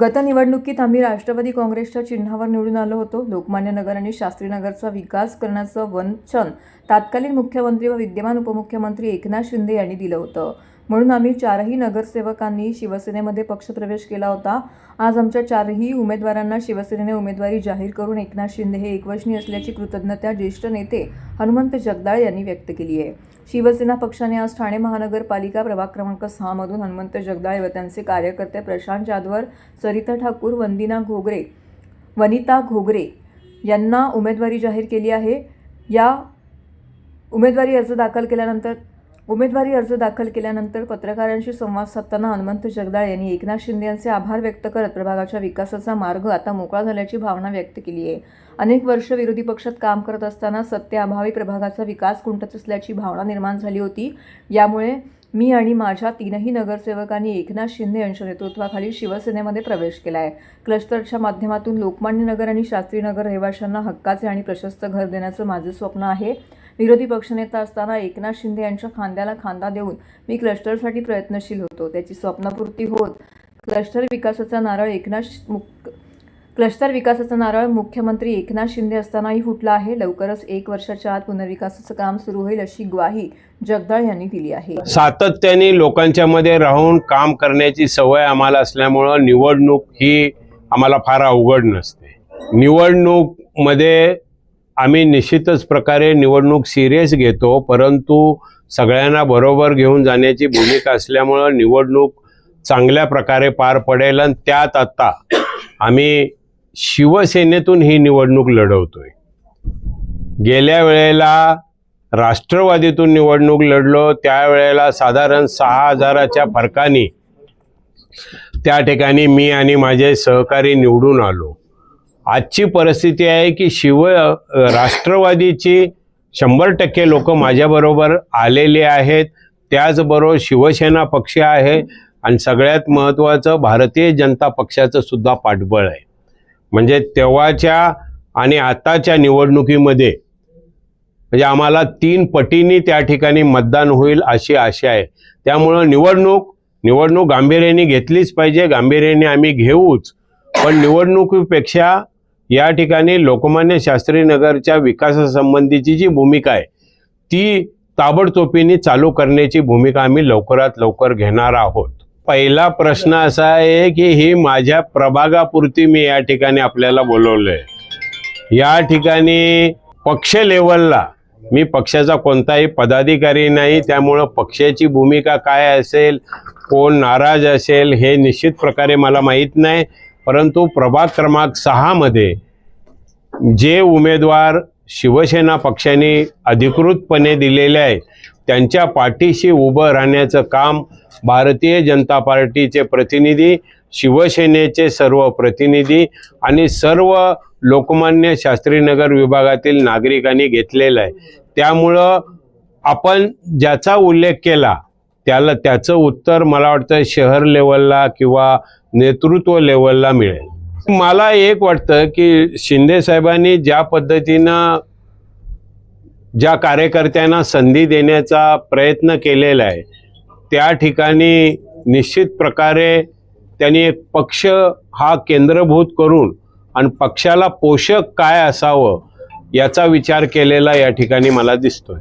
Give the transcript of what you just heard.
गत निवडणुकीत आम्ही राष्ट्रवादी काँग्रेसच्या चिन्हावर निवडून आलो होतो. लोकमान्य नगर आणि शास्त्रीनगरचा विकास करण्याचं वंचन तात्कालीन मुख्यमंत्री व विद्यमान उपमुख्यमंत्री एकनाथ शिंदे यांनी दिलं होतं. म्हणून आम्ही चारही नगरसेवकांनी शिवसेनेमध्ये पक्षप्रवेश केला होता. आज आमच्या चारही उमेदवारांना शिवसेनेने उमेदवारी जाहीर करून एकनाथ शिंदे हे एकवचनी असल्याची कृतज्ञता ज्येष्ठ नेते हनुमंत जगदाळ यांनी व्यक्त केली आहे. शिवसेना पक्षाने आज ठाणे महानगरपालिका प्रभाग क्रमांक सहामधून हनुमंत जगदाळे व त्यांचे कार्यकर्ते प्रशांत जाधवर सरिता ठाकूर वंदिना घोगरे वनिता घोगरे यांना उमेदवारी जाहीर केली आहे. या उमेदवारी अर्ज दाखल केल्यानंतर उमेदवारी अर्ज दाखल केल्यानंतर पत्रकारांशी संवाद साधताना हनुमंत जगदाळ यांनी एकनाथ शिंदे यांचे आभार व्यक्त करत प्रभागाच्या विकासाचा मार्ग आता मोकळा झाल्याची भावना व्यक्त केली आहे. अनेक वर्ष विरोधी पक्षात काम करत असताना सत्तेअभावी प्रभागाचा विकास खुंटत असल्याची भावना निर्माण झाली होती. यामुळे मी आणि माझ्या तीनही नगरसेवकांनी एकनाथ शिंदे यांच्या नेतृत्वाखाली शिवसेनेमध्ये प्रवेश केला आहे क्लस्टरच्या माध्यमातून लोकमान्य नगर आणि शास्त्री नगर रहिवाशांना हक्काचे आणि प्रशस्त घर देण्याचं माझं स्वप्न आहे. विरोधी पक्षनेता असताना एकनाथ शिंदे यांच्या खांद्याला खांदा देऊन मी क्लस्टरसाठी प्रयत्नशील होतो. त्याची स्वप्नपूर्ती होत. क्लस्टर विकासाचा नारळ एकनाथ मुक क्लस्टर विकासाचा नारळ मुख्यमंत्री एकनाथ शिंदे असतानाही फुटला आहे. लवकरच एक वर्षाच्या आत पुनर्विकासाचं काम सुरू होईल अशी ग्वाही जगदाळ यांनी दिली आहे. सातत्याने लोकांच्या मध्ये राहून काम करण्याची सवय आम्हाला असल्यामुळं निवडणूक ही आम्हाला फार अवघड नसते. निवडणूकमध्ये आम्ही निश्चितच प्रकारे निवडणूक सिरियस घेतो परंतु सगळ्यांना बरोबर घेऊन जाण्याची भूमिका असल्यामुळं निवडणूक चांगल्या प्रकारे पार पडेल आणि त्यात आता आम्ही शिवसेनेतून ही निवडणूक लढवतोय. गेल्या वेळेला राष्ट्रवादीतून निवडणूक लढलो त्यावेळेला साधारण सहा हजाराच्या फरकाने त्या ठिकाणी मी आणि माझे सहकारी निवडून आलो. आजची परिस्थिती आहे की शिव राष्ट्रवादीची शंभर टक्के लोक माझ्याबरोबर आलेले आहेत. त्याचबरोबर शिवसेना पक्ष आहे आणि सगळ्यात महत्त्वाचं भारतीय जनता पक्षाचं सुद्धा पाठबळ आहे. म्हणजे तेव्हाच्या आणि आताच्या निवडणुकीमध्ये म्हणजे आम्हाला तीन पटींनी त्या ठिकाणी मतदान होईल अशी आशा आहे. त्यामुळं निवडणूक निवडणूक गांभीर्याने घेतलीच पाहिजे. गांभीर्याने आम्ही घेऊच. पण निवडणुकीपेक्षा या ठिकाणी लोकमान्य शास्त्री नगरच्या विकासासंबंधीची जी भूमिका आहे ती ताबडतोबीने चालू करण्याची भूमिका आम्ही लवकरात लवकर घेणार आहोत. पहिला प्रश्न असा आहे की ही माझ्या प्रभागापुरती मी या ठिकाणी आपल्याला बोलवलंय. या ठिकाणी पक्ष लेवलला मी पक्षाचा कोणताही पदाधिकारी नाही त्यामुळं पक्षाची भूमिका काय असेल कोण नाराज असेल हे निश्चित प्रकारे मला माहीत नाही. परंतु प्रभाग क्रमांक सहामध्ये जे उमेदवार शिवसेना पक्षाने अधिकृतपणे दिलेले आहेत त्यांच्या पाठीशी उभं राहण्याचं काम भारतीय जनता पार्टीचे प्रतिनिधी शिवसेनेचे सर्व प्रतिनिधी आणि सर्व लोकमान्य शास्त्रीनगर विभागातील नागरिकांनी घेतलेलं आहे. त्यामुळं आपण ज्याचा उल्लेख केला त्याला त्याचं उत्तर मला वाटतं शहर लेवलला किंवा नेतृत्व लेवलला मिळेल. मला एक वाटतं की शिंदे साहेबांनी ज्या पद्धतीनं ज्या कार्यकर्त्यांना संधी देण्याचा प्रयत्न केलेला आहे त्या ठिकाणी निश्चित प्रकारे त्यांनी एक पक्ष हा केंद्रभूत करून आणि पक्षाला पोषक काय असावं याचा विचार केलेला या ठिकाणी मला दिसतोय.